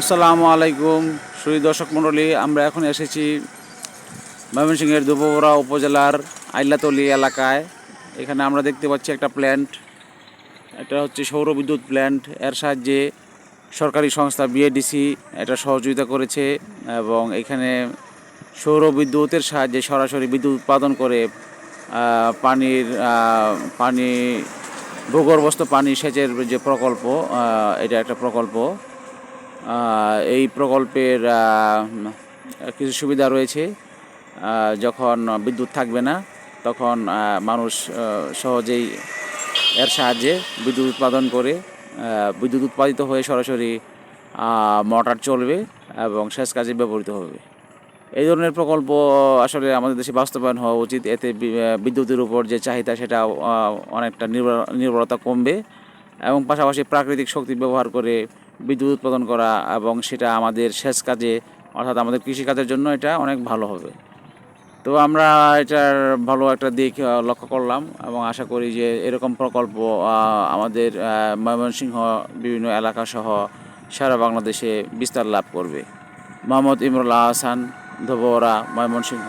আসসালামু আলাইকুম। সুই দর্শক মণ্ডলী, আমরা এখন এসেছি ময়মনসিংহের দুবরা উপজেলার আইলাতলি এলাকায়। এখানে আমরা দেখতে পাচ্ছি একটা প্ল্যান্ট এটা হচ্ছে সৌর বিদ্যুৎ প্ল্যান্ট এর সাহায্যে সরকারি সংস্থা বিএডিসি এটা সহযোগিতা করেছে এবং এখানে সৌর বিদ্যুতের সাহায্যে সরাসরি বিদ্যুৎ উৎপাদন করে পানির পানি, ভূগর্ভস্থ পানি সেচের যে প্রকল্প এটা একটা প্রকল্প। এই প্রকল্পের কিছু সুবিধা রয়েছে যখন বিদ্যুৎ থাকবে না, তখন মানুষ সহজেই এর সাহায্যে বিদ্যুৎ উৎপাদন করে বিদ্যুৎ উৎপাদিত হয়ে সরাসরি মোটর চলবে এবং সেচ কাজে ব্যবহৃত হবে। এই ধরনের প্রকল্প আসলে আমাদের দেশে বাস্তবায়ন হওয়া উচিত। এতে বিদ্যুতের উপর যে চাহিদা সেটা অনেকটা নির্ভর, নির্ভরতা কমবে। এবং পাশাপাশি প্রাকৃতিক শক্তি ব্যবহার করে বিদ্যুৎ উৎপাদন করা এবং সেটা আমাদের সেচ কাজে, অর্থাৎ আমাদের কৃষিকাজের জন্য এটা অনেক ভালো হবে। তো আমরা এটার ভালো একটা দিক লক্ষ্য করলাম এবং আশা করি যে এরকম প্রকল্প আমাদের ময়মনসিংহ বিভিন্ন এলাকা সহ সারা বাংলাদেশে বিস্তার লাভ করবে। মোহাম্মদ ইমরুল্লাহ আহসান ধোবরা, ময়মনসিংহ।